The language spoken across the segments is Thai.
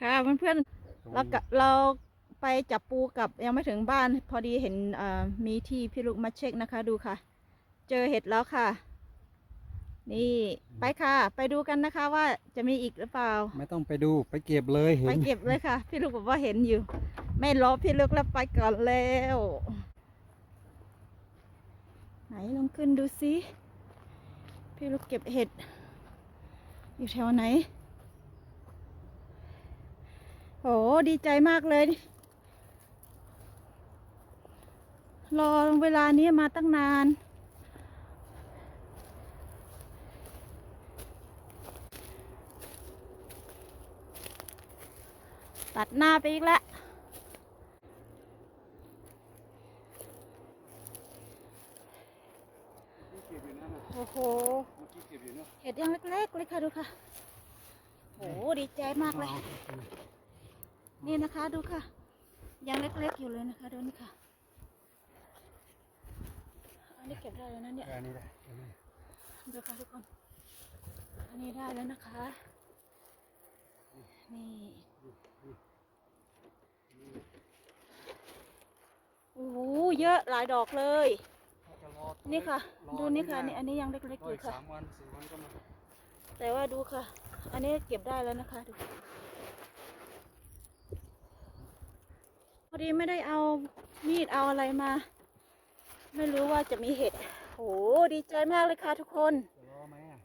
ค่ะเพื่อนๆเรากะเราไปจับปูกับยังไม่ถึงบ้าน พอดีเห็นเอ่อมีที่พี่ลูกมาเช็คนะคะ ดูค่ะ เจอเห็ดแล้วค่ะ นี่ไปค่ะ ไปดูกันนะคะ ว่าจะมีอีกหรือเปล่า ไม่ต้องไปดูไปเก็บเลยเห็ไปนเก็บเลยค่ะ พี่ลูกบอกว่าเห็นอยู่ ไม่รอพี่ลูกแล้วไปก่อนแล้ว ไหนลองขึ้นดูสิพี่ลูกเก็บเห็ด อยู่แถวไหน โหดีใจมากเลย รอเวลานี้มาตั้งนาน ตัดหน้าไปอีกแล้วโอ้โหเมื่อกี้เก็บอยู่เนาะเห็ดยังเล็กๆเลยค่ะดูค่ะ โอ้ดีใจมากเลย นี่นะคะดูค่ะ ยังเล็กๆอยู่เลยนะคะดูนี่ค่ะ อันนี้เก็บได้แล้วนะเนี่ยอันนี้ได้อันนี้ดูค่ะทุกคน อันนี้ได้แล้วนะคะ นี่โอ้โหเยอะหลายดอกเลยถ้าจะรอตัวนี่ค่ะรอดูนี่ค่ะที่นี่อันนี้ยังเล็กๆรอออียู่กค่ะสามวันสี่วันก็มาแต่ว่าดูค่ะ อันนี้เก็บได้แล้วนะคะดู อดีไม่ได้เอามีดเอาอะไรมา ไม่รู้ว่าจะมีเห็ดโหดีใจมากเลยค่ะทุกคนจะรอไหมอะ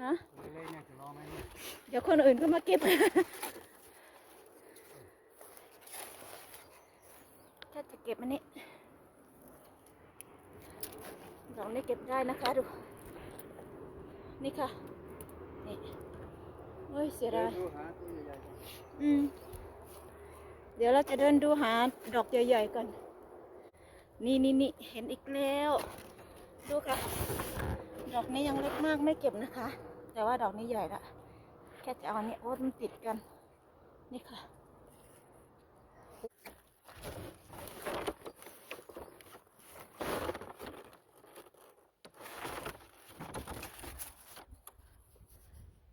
ฮะตัวเล็กๆเนี่ยจะรอไหมเนี่ยเดี๋ยวคนอื่นก็มาเก็บถ้าจะเก็บอันนี้ดอกนี้เก็บได้นะคะดู นี่ค่ะ นี่เฮ้ยเสียดายดูหาตัวใหญ่ๆก่อนอืม เดี๋ยวเราจะเดินดูหาดอกใหญ่ๆก่อน นี่นี่นี่เห็นอีกแล้ว ดูค่ะ ดอกนี้ยังเล็กมากไม่เก็บนะคะ แต่ว่าดอกนี้ใหญ่ละ แค่จะเอาอันนี้โอ้มันติดกัน นี่ค่ะ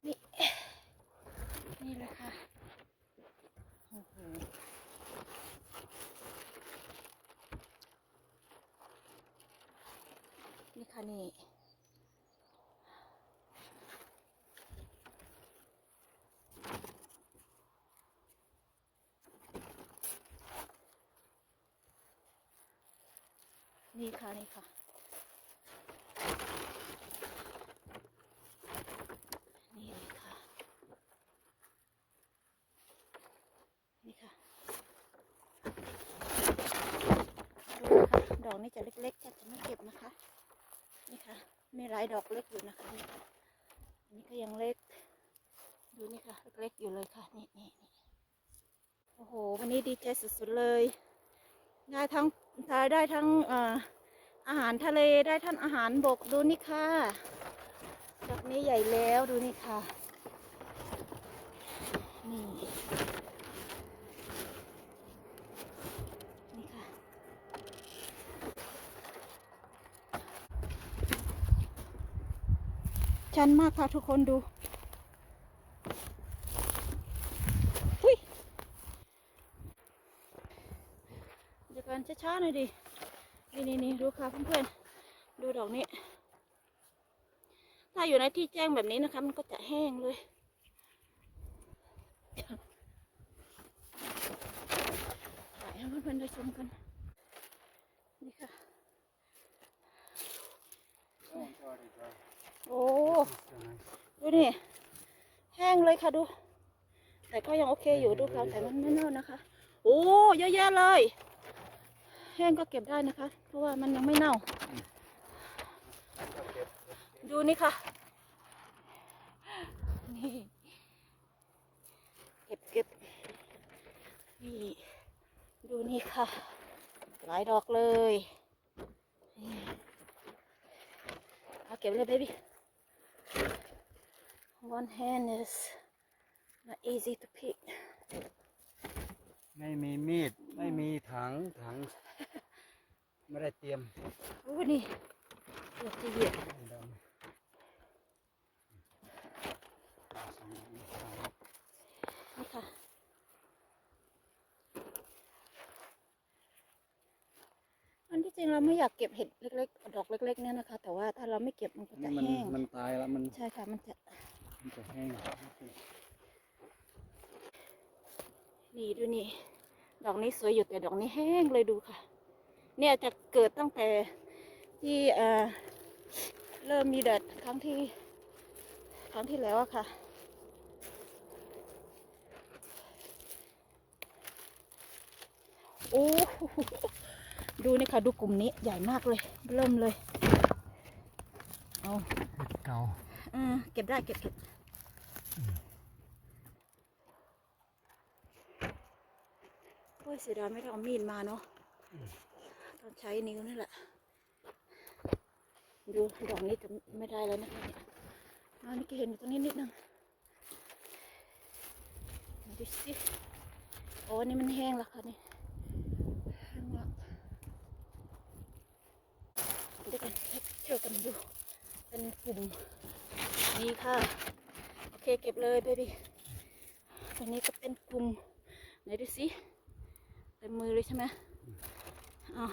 นี่ นี่เลยค่ะโอ้โหนี่ ค่ะนี่นี่ค่ะนี่ค่ะ นี่เลยค่ะ นี่ค่ะดูนะคะดอกนี้จะเล็กๆจะจะไม่เก็บนะคะ นี่ค่ะ มีห ลายดอกเล็กอยู่นะคะนี่ค่ะอันนี้ก็ยังเล็ก ดูนี่ค่ะเล็กๆอยู่เลยค่ะนี่นี่นี่โอ้โหวันนี้ดีใจสุดๆเลยได้ทั้งได้ทั้งเอ่ออาหารทะเลได้ทั้งอาหารบกดูนี่ค่ะดอกนี้ใหญ่แล้วดูนี่ค่ะนี่นี่ค่ะ ชันมากค่ะทุกคนดูอุ้ยเดี๋ยวกันช้าๆหน่อยดิ นี่นี่นี่ดูค่ะเพื่อนๆ ดูดอกนี้ ถ้าอยู่ในที่แจ้งแบบนี้นะคะ มันก็จะแห้งเลยถ่ายให้เพื่อนๆได้ชมกัน นี่ค่ะ โอ้ดูนี่แห้งเลยค่ะดู แต่ก็ยังโอเคอยู่ดูค่ะแต่มันไม่เน่านะคะ โอ้เยอะแยะเลย แห้งก็เก็บได้นะคะ เพราะว่ามันยังไม่เน่า ดูนี่ค่ะนี่เก็บเก็บนี่ดูนี่ค่ะ หลายดอกเลยเอาเก็บเลย baby one hand is not easy to pick ไม่มีมีด ไม่มีถังถัง ไม่ได้เตรียมโอ้นี่เกือบจะเหยียบไม่ได้นี่ค่ะ ริงๆเราไม่อยากเก็บเห็ดเล็กๆ ดอกเล็ก ๆ เนี่ยนะคะ แต่ว่าถ้าเราไม่เก็บมันก็จะมันแห้ง มันตายแล้วมันใช่ค่ะ มันจะมันจะแห้งนี่ดูนี่ ดอกนี้สวยอยู่แต่ดอกนี้แห้งเลยดูค่ะ เนี่ยจะเกิดตั้งแต่ที่เอ่อเริ่มมีแดดครั้งที่ ครั้งที่แล้วอะค่ะ โอ้โห ดูนี่ค่ะ ดูกลุ่มนี้ใหญ่มากเลย เริ่มเลย เอาเก่าเออเก็บได้เก็บเก็บโอ้ยเสียดายไม่ได้เอามีดมาเนาะต้องใช้นิ้วนี่แหละ ดูดอกนี้จะไม่ได้แล้วนะคะเนี่ยอ่านี่ก็เห็นอยู่ตรงนี้นิดนึงดูสิโอ้อันนี่มันแห้งแล้วค่ะนี่แห้งมากเดี๋ยวกันช่ วยกันดูเป็นกลุ่มนี่ค่ะ โอเคเก็บเลยเบบี้ตรงนี้ก็เป็นกลุ่มไหนดูสิเต็มมือเลยใช่ไหมอ๋อ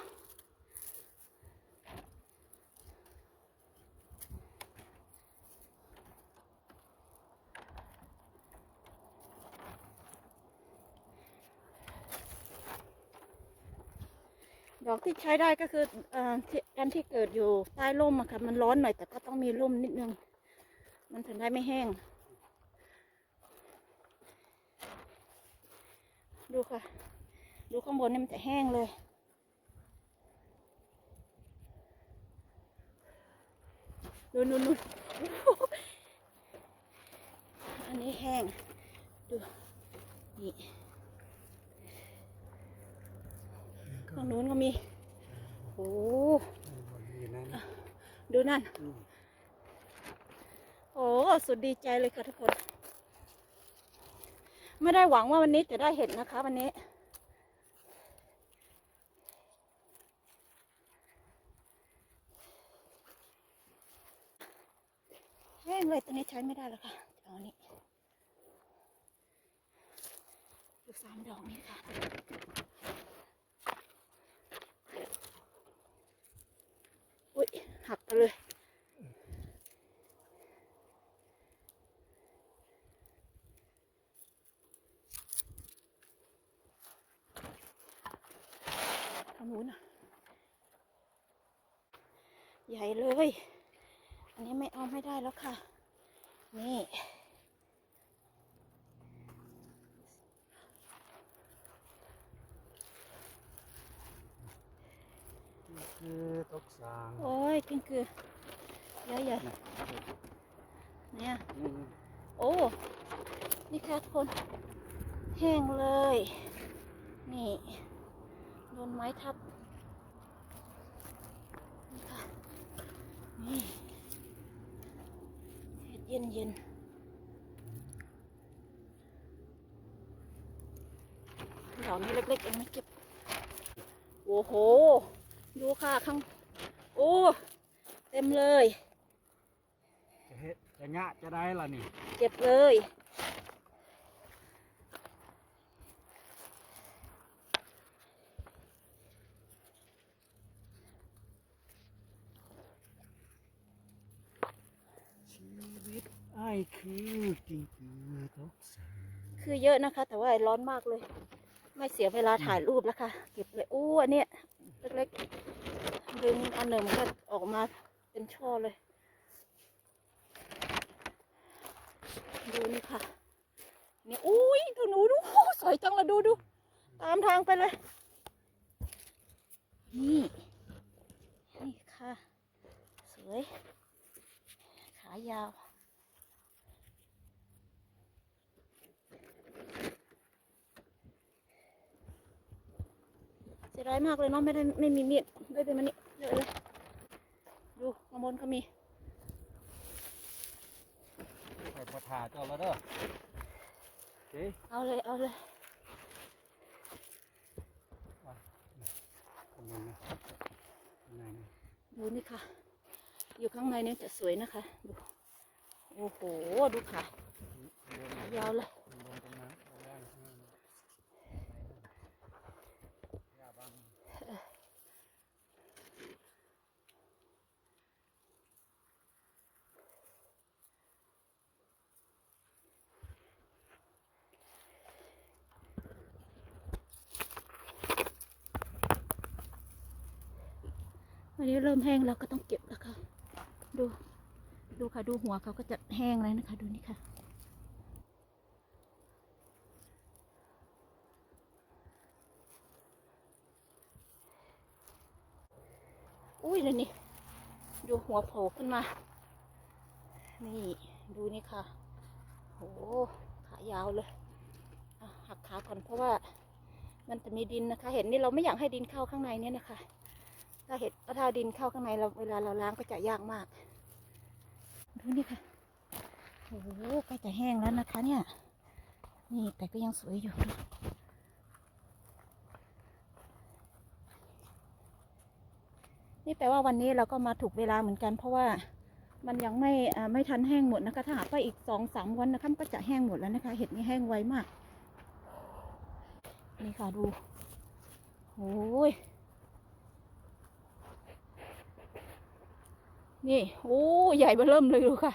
ที่ใช้ได้ก็คือเอ่อที่อันที่เกิดอยู่ใต้ร่มอะค่ะ มันร้อนหน่อยแต่ก็ต้องมีร่มนิดนึง มันถึงได้ไม่แห้ง ดูค่ะ ดูข้างบนนี่มันจะแห้งเลยดูนู่นนู่นอันนี้แห้ง ดู นี่ข้างนู้นก็มี โอ้ดูนั่น โอ้สุดดีใจเลยค่ะทุกคน ไม่ได้หวังว่าวันนี้จะได้เห็นนะคะ วันนี้ แห้งเลยตอนนี้ใช้ไม่ได้แล้วค่ะเอาอันนี้ดูสามดอกนี้ค่ะ ขับไปเลย ทางนู้นอะ ใหญ่เลย อันนี้ไม่เอาไม่ได้แล้วค่ะ นี่ คือตกสาง โอ้ยกินคือใหญ่ใหญ่นะเนี่ยนี่โอ้ นี่ค่ะทุกคน แห้งเลย นี่โดนไม้ทับ นี่ค่ะ นี่เห็ดเย็นเย็นๆดอกนี้เล็กๆเองไม่เก็บ โอ้โห ดูค่ะข้าง โอ้ เต็มเลย จะเฮ็ดจะงะจะได้ล่ะนี่ เก็บเลย ชีวิตไอ้ายคือจริงคือตกสางคือเยอะนะคะ แต่ว่าร้อนมากเลย ไม่เสียเวลาถ่ายรูปแล้วค่ะเก็บเลยอู้อันเนี้ยเล็กๆดึงอันหนึ่งมันก็ออกมา เป็นช่อเลย ดูนี่ค่ะนี่อุ้ยดูหนูดูสวยจังเลยดูดู ตามทางไปเลย นี่ นี่ค่ะ สวย ขายาวเสียดายมากเลยเนาะไม่ได้ไม่มีมีดไม่เป็นมันนี่เยอะเลย ดูข้างบนก็มีไปพอถ่าเจ้าแล้วเด้อเจ๊เอาเลยเอาเลยข้างบนนะข้างในนะดูนี่ค่ะ อยู่ข้างในนี่จะสวยนะคะ ดู โอ้โห ดูค่ะข้างบนนะยาวเลย ข้างบนตรงนั้นข้างล่างข้างล่างย่าบัง วันนี้เริ่มแห้งแล้วก็ต้องเก็บแล้วค่ะ ดู ดูค่ะ ดูหัวเขาก็จะแห้งแล้วนะคะ ดูนี่ค่ะ อุ้ยเลยนี่ ดูหัวโผล่ขึ้นมา นี่ ดูนี่ค่ะ โห ขายาวเลยหักขาก่อนเพราะว่ามันจะมีดินนะคะ เห็นนี่เราไม่อยากให้ดินเข้าข้างในเนี่ยนะคะ ถ้าเห็ดถ้าดินเข้าข้างในเราเวลาเราล้างก็จะยากมาก ดูนี่ค่ะ โอ้โหใกล้จะแห้งแล้วนะคะ เนี่ย นี่แต่ก็ยังสวยอยู่นี่แปลว่าวันนี้เราก็มาถูกเวลาเหมือนกัน เพราะว่ามันยังไม่ไม่ทันแห้งหมดนะคะถ้าหากว่าอีกสองสามวันนะคะมันก็จะแห้งหมดแล้วนะคะ เห็ดนี่แห้งไวมาก นี่ค่ะดูโอ้ย นี่ โอ้ ใหญ่เบ้อเริ่มเลยดูค่ะ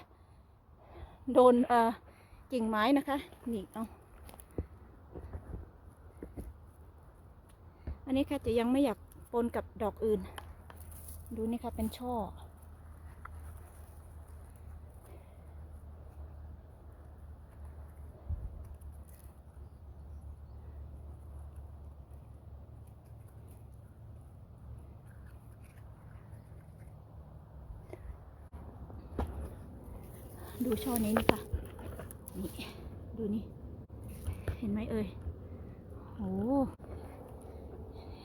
โดนเอ่อกิ่งไม้นะคะ นี่ เอา อันนี้ค่ะจะยังไม่อยากปนกับดอกอื่น ดูนี่ค่ะเป็นช่อ ดูช่อนี้นี่ค่ะ นี่ ดูนี่ เห็นไหมเอ่ยโอ้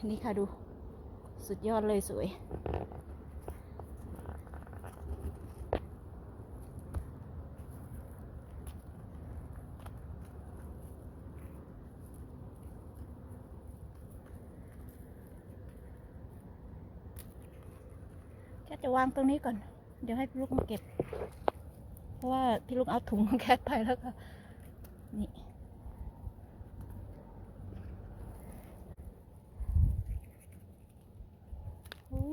นี่ค่ะดู สุดยอดเลยสวยแค่จะวางตรงนี้ก่อน เดี๋ยวให้ลูกมาเก็บ ราะว่าพี่ลูกเอาถุงของแคทไปแล้วค่ะ น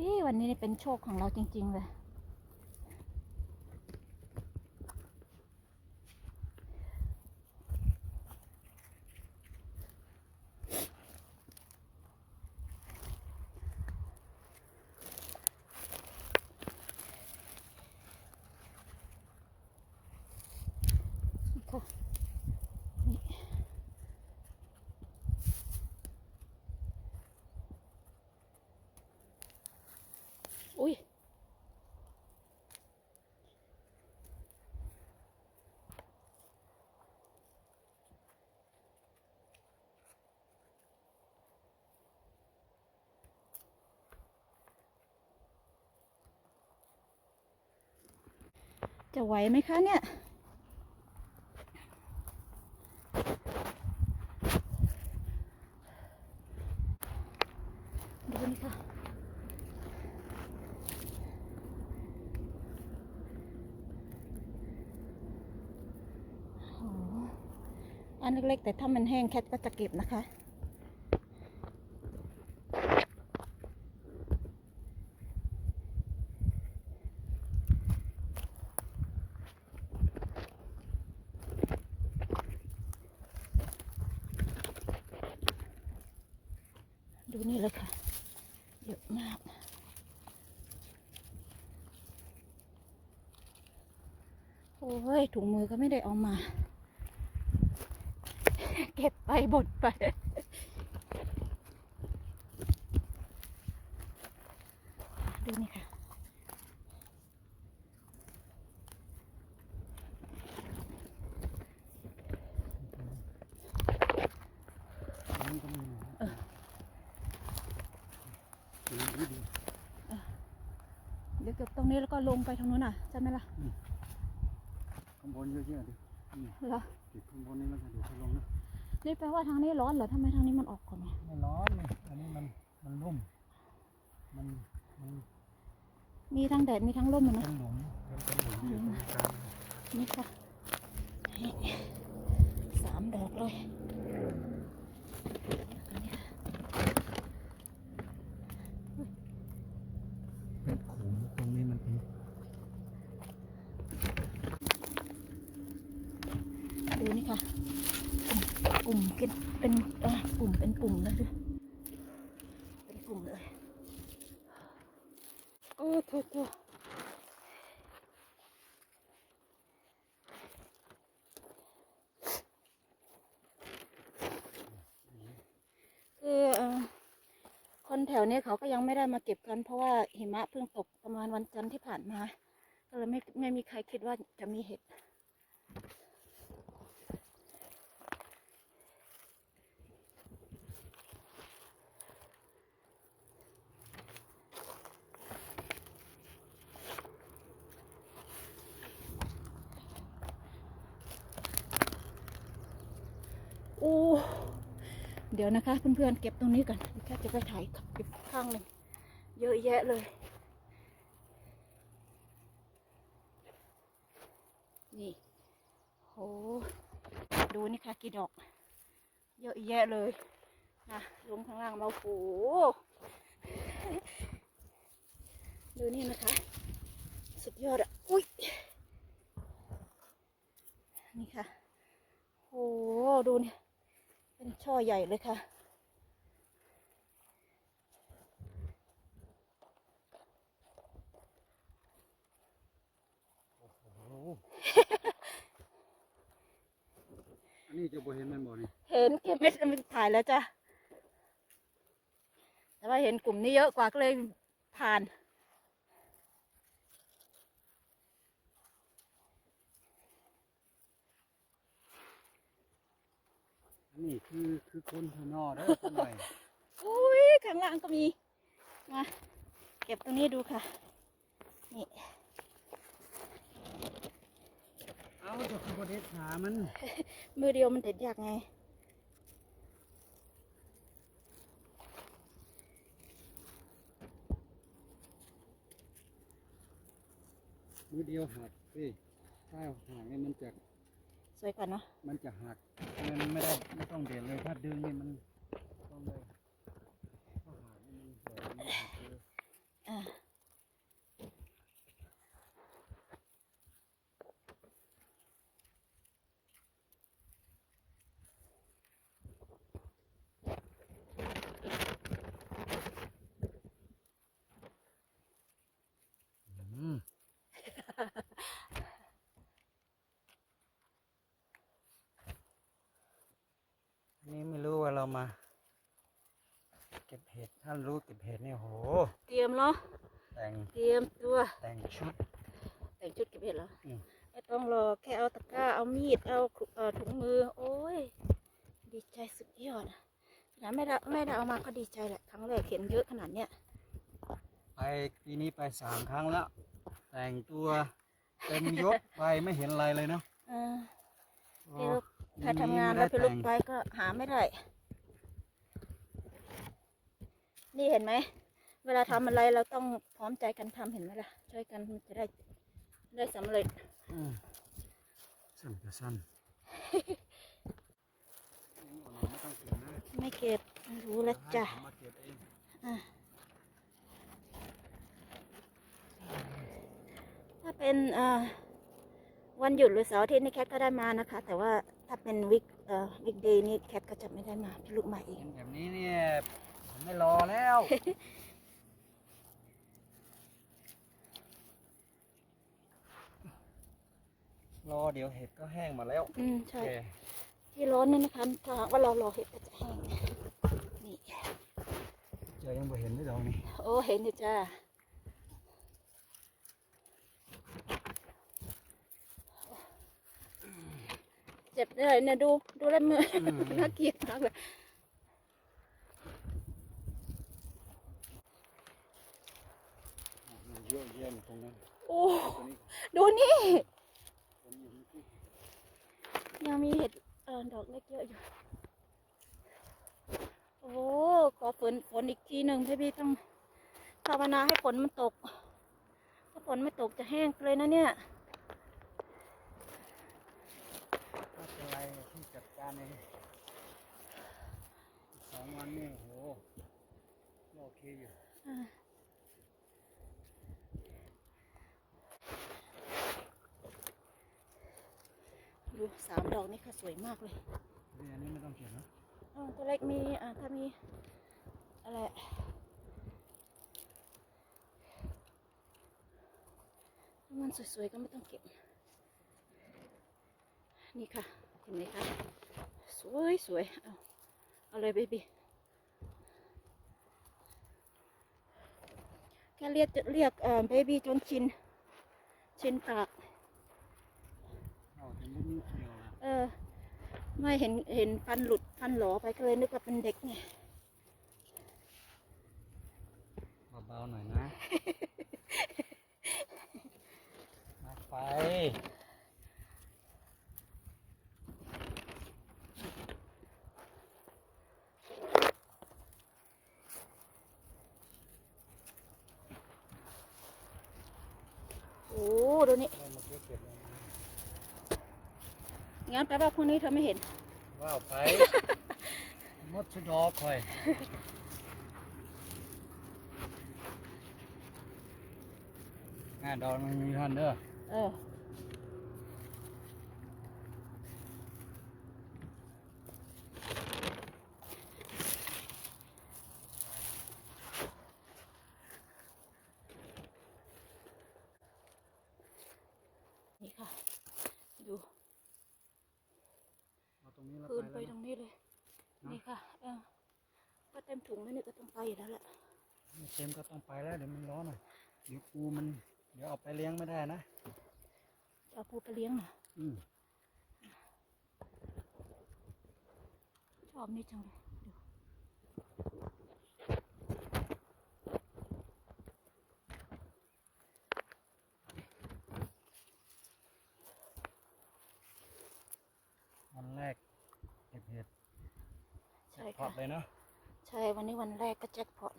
ี่ วันนี้เป็นโชคของเราจริง ๆ เลย นี่ค่ะนี่อุ้ย จะไหวไหมคะเนี่ย ดูนี่ค่ะอ้โหอันเล็กๆแต่ถ้ามันแห้งแคทก็จะเก็บนะคะ ดูนี่เลยค่ะ เยอะมาก โอ้ย ถุงมือก็ไม่ได้เอามา เก็บไปบดไป ดูนี่ค่ะอันนี้ก็มีนะเอออันนี้ดีเดี๋ยวเก็บตรงนี้แล้วก็ลงไปทางนู้นอะ ใช่ไหมล่ะข้างบ นเยอะๆดินี่เหรอเก็บข้างบนนี่มันจะดูดลงนะนี่แปลว่าทางนี้ร้อนเหรอทำไมทางนี้มันออกก่อนวะไม่ร้อนเลยอันนี้มันมันร่มมันมันมีทั้งแดดมีทั้งลมอะเป็เนาะนหลุมเป็นหลุมอยู่ตรงกลางนี่ค่ะนี่สามดอกเลยแล้วก็เนี่ย เป็นขุมตรงนี้มันเป็น ดูนี่ค่ะ กลุ่มเป็นเอ่อกลุ่มเป็นกลุ่มเลยดูเป็นกลุ่มเลยโอ้โถโถคือเอ่อคนแถวนี้เขาก็ยังไม่ได้มาเก็บกัน เพราะว่าหิมะเพิ่งตกประมาณวันจันทร์ที่ผ่านมาก็เลยไม่ไม่มีใครคิดว่าจะมีเห็ด อ้เดี๋ยวนะคะเพื่อนๆเก็บตรงนี้ก่อนแค่จะไปถ่ายเก็บข้างหนึ่งเยอะแยะเลย นี่โหดูนี่ค่ะกี่ดอก เยอะแยะเลยนะลงข้างล่างมาโอ้โหดูนี่นะคะ สุดยอดอะ อุ้ยนี่ค่ะโอ้ดูเนี่ย เป็นช่อใหญ่เลยค่ะโอ้โหอันนี้จะบ่เห็นแมันบ่นี่เห็นเก็บเม็ดมันถ่ายแล้วจ้ะ แต่ว่าเห็นกลุ่มนี้เยอะกว่าก็เลยผ่าน นนี้คือคือคนข้างนอกเด้อคนหน่อยอุ้ยข้างล่างก็มีมาเก็บตรงนี้ดูค่ะ นี่ เอาจะคือบ่เด็ดขามัน มือเดียวมันเด็ดยากไงมือเดียวหักสิถ้าหักนี่มันจะ สวยกว่าเนาะมันจะหักมันไม่ได้ไม่ต้องเด็ดเลยถ้าดึงนี่มันต้องเลยถ้าหักมันเด็ดมันหักเลยอ่า อืมอันนี้ไม่รู้ว่าเรามา เก็บเห็ดถ้ารู้เก็บเห็ดนี่โห เตรียมเนาะแต่งเตรียมตัว แต่งชุด แต่งชุดเก็บเห็ดเหรออืมไม่ต้องรอแค่เอาตะกร้าเอามีดเอาเอ่อถุงมือ โอ้ย ดีใจสุดยอดอะนะไม่ได้ไม่ได้เอามาก็ดีใจแหละครั้งแรกเห็นเยอะขนาดเนี้ยไปปีนี้ไปสามครั้งแล้ว แต่งตัวเต็มยศ ไปไม่เห็นอะไรเลยเนาะเออ โอ้พี่ลูกถ้าทำงานไม่แล้วได้พี่ลูกแต่งไปก็หาไม่ได้ นี่เห็นไหม เวลาทำอะไรเราต้องพร้อมใจกันทำเห็นไหมล่ะ ช่วยกันมันจะได้ได้สำเร็จอืมสั้นก็สั้นไม่ต้องเก็บนะไม่เก็บรู้แล้วจ้ะให้ผมมาเก็บเองอะถ้าเป็นเอ่อวันหยุดหรือเสาร์อาทิตย์นี่แคทก็ได้มานะคะ แต่ว่าถ้าเป็นวิกเอ่อวิกเดย์นี่แคทก็จะไม่ได้มาพี่ลูกมาเองเห็นแบบนี้เนี่ยผม ไม่รอแล้ว รอเดี๋ยวเห็ดก็แห้งหมาแล้วอืมใช่โอเคที่ร้อนนี่นะคะถ้าหากว่าเรารอเห็ดก็จะแห้งนี่ เจอยังไม่เห็นเลยดอกนี่โอ้เห็นอยู่จ้าเจ็บเลยเนี่ยดูดูแล้วมือ น่าเกลียดมากเลย เยอะแยะเลยตรงนั้นโอ้ตัวนี้ดูนี่ตัวนี้เห็นที่ ยังมีเห็ดเออดอกเล็กเยอะอยู่ โอ้ขอฝนฝนอีกทีหนึ่งพี่พี่ต้องภาวนาให้ฝนมันตก ถ้าฝนไม่ตกจะแห้งเลยนะเนี่ยไม่เป็นไรที่จัดการเองอีกสองวันนี่โอ้โหโอเคอยู่ ดูสามดอกนี่ค่ะสวยมากเลยนี่อันนี้ไม่ต้องเก็บนะเออตัวเล็กมีอ่าถ้ามีอะไรถ้ามันสวยๆก็ไม่ต้องเก็บ นี่ค่ะเห็นไหมคะสวยสวยๆเอาเอาเลยเบบี้แค่เรียกเรียกเอ่อเบบี้จนชินชินปาก เอาถึงไม่มีเขียวละเออ ไม่เห็นเห็นฟันหลุดฟันหลอไปก็เลยนึกว่าเป็นเด็กไงเบาๆหน่อยนะมาไปโอ้ดูนี่ เอามาเก็บเก็บเลย งั้นแปลว่าพวกนี้เธอไม่เห็น ว้าวไป มดสุดอกคอยงานดอกมันมีทันเด้อ เออ นี่ค่ะ ดู เอาตรงนี้แล้ว คืน ไป ไป แล้ว ตร นะ งนี้เลย นี่ค่ะ เออ ก็เต็มถุงแล้วนี่ก็ต้องไปอยู่แล้วแหละ ไม่เต็มก็ต้องไปแล้วเดี๋ยวมันร้อนหน่อยเดี๋ยวปูมัน เดี๋ยวเอาไปเลี้ยงไม่ได้นะจะเอาปูไปเลี้ยงน่ะอืมชอบนี่จังเลยดูวันแรกเก็บเห็ดใช่พอค่ะดเลยเนาะ ใช่ วันนี้วันแรกก็แจ็คพอต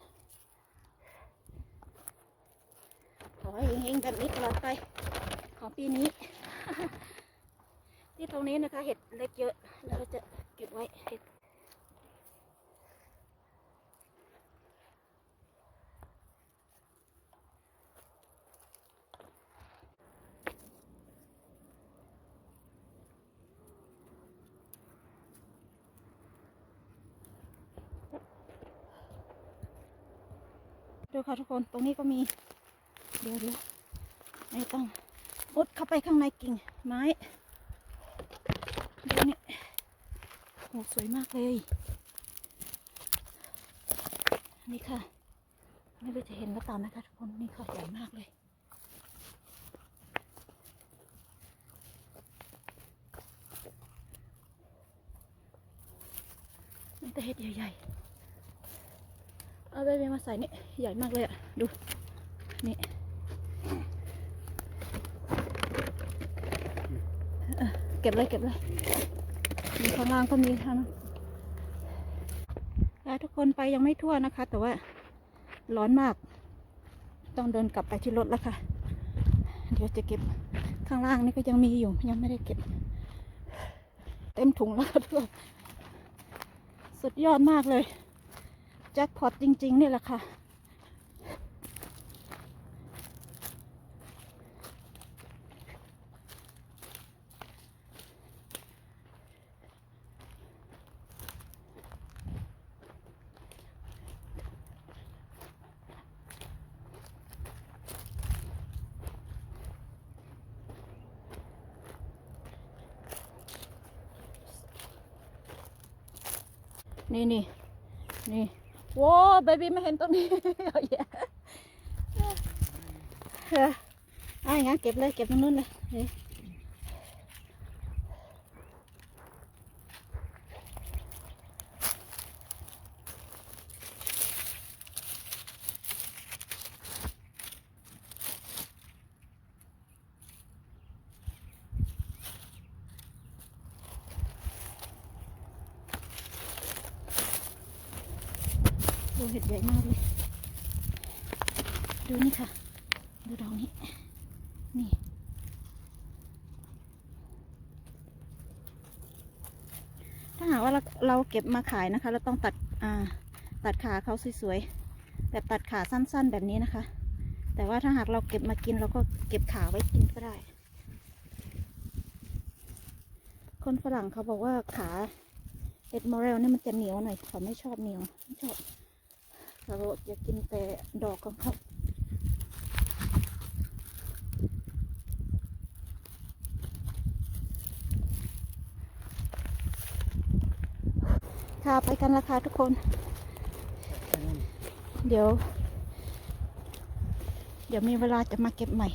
ขอ ให้เฮงๆแบบนี้ตลอดไป ของปีนี้ ที่ตรงนี้นะคะ เห็ดเล็กเยอะเราจะเก็บไว้เห็ดดูค่ะทุกคน ตรงนี้ก็มี เดี๋ยวเดี๋ยวไม่ต้องมุดเข้าไปข้างในกิ่งไม้ดูนี่โอ้สวยมากเลย นี่ค่ะ ไม่รู้จะเห็นหรือเปล่านะคะทุกคน นี่ค่ะใหญ่มากเลยมันแต่เห็ดใหญ่ๆ เอาไปเบมาใส่นี่ ใหญ่มากเลยอะดู นี่ เก็บเลยเก็บเลยมีข้างล่างก็มีค่ะนะแล้วทุกคนไปยังไม่ทั่วนะคะ แต่ว่าร้อนมาก ต้องเดินกลับไปที่รถแล้วค่ะ เดี๋ยวจะเก็บข้างล่างนี่ก็ยังมีอยู่ยังไม่ได้เก็บ เต็มถุงแล้วค่ะทุกคนสุดยอดมากเลยแจ็คพอตจริง ๆ นี่แหละค่ะ นี่นี่นี่โว้เบบี้ไม่เห็นตรงนี้เอาแย่ะอออะงั้นเก็บเลยเก็บตรงนู้นเลยนี่โอ้เห็ดใหญ่มากเลย ดูนี่ค่ะ ดูดอกนี้ นี่ ถ้าหากว่า เก็บมาขายนะคะเราต้องตัดอ่าตัดขาเขาสวยๆแบบตัดขาสั้นๆแบบนี้นะคะ แต่ว่าถ้าหากเราเก็บมากินเราก็เก็บขาไว้กินก็ได้ คนฝรั่งเขาบอกว่าขาเอ็ดมอเรลนี่มันจะเหนียวหน่อยเขาไม่ชอบเหนียวไม่ชอบเขาจะกินแต่ดอกของเขา ค่ะไปกันละค่ะทุกคน เดี๋ยว เดี๋ยวมีเวลาจะมาเก็บใหม่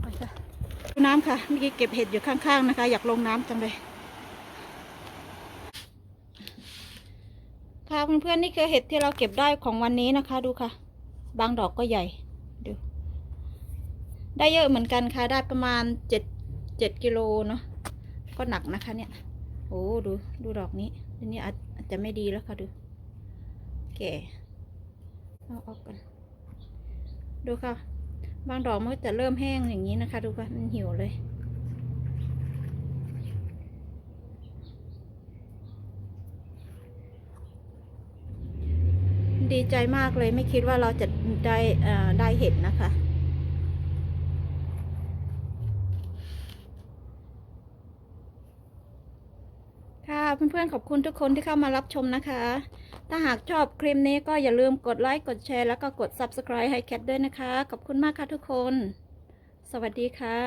ไปค่ะดูน้ำค่ะเมื่อกี้เก็บเห็ดอยู่ข้างๆนะคะ อยากลงน้ำจังเลยค่ะเพื่อนๆนี่คือเห็ดที่เราเก็บได้ของวันนี้นะคะ ดูค่ะ บางดอกก็ใหญ่ ดู ได้เยอะเหมือนกันค่ะ ได้ประมาณเจ็ดเจ็ดกิโลเนาะ ก็หนักนะคะเนี่ย โอ้ดู ดูดอกนี้อันนี้อาจจะไม่ดีแล้วค่ะดู แก่เอาออกกัน ดูค่ะ บางดอกมันก็จะเริ่มแห้งอย่างนี้นะคะ ดูค่ะ มันหิวเลย ดีใจมากเลยไม่คิดว่าเราจะได้ได้เห็ดนะคะ ค่ะเพื่อนๆขอบคุณทุกคนที่เข้ามารับชมนะคะ ถ้าหากชอบคลิปนี้ก็อย่าลืมกดไลค์กดแชร์แล้วก็กด Subscribe ให้แคทด้วยนะคะ ขอบคุณมากค่ะทุกคน สวัสดีค่ะ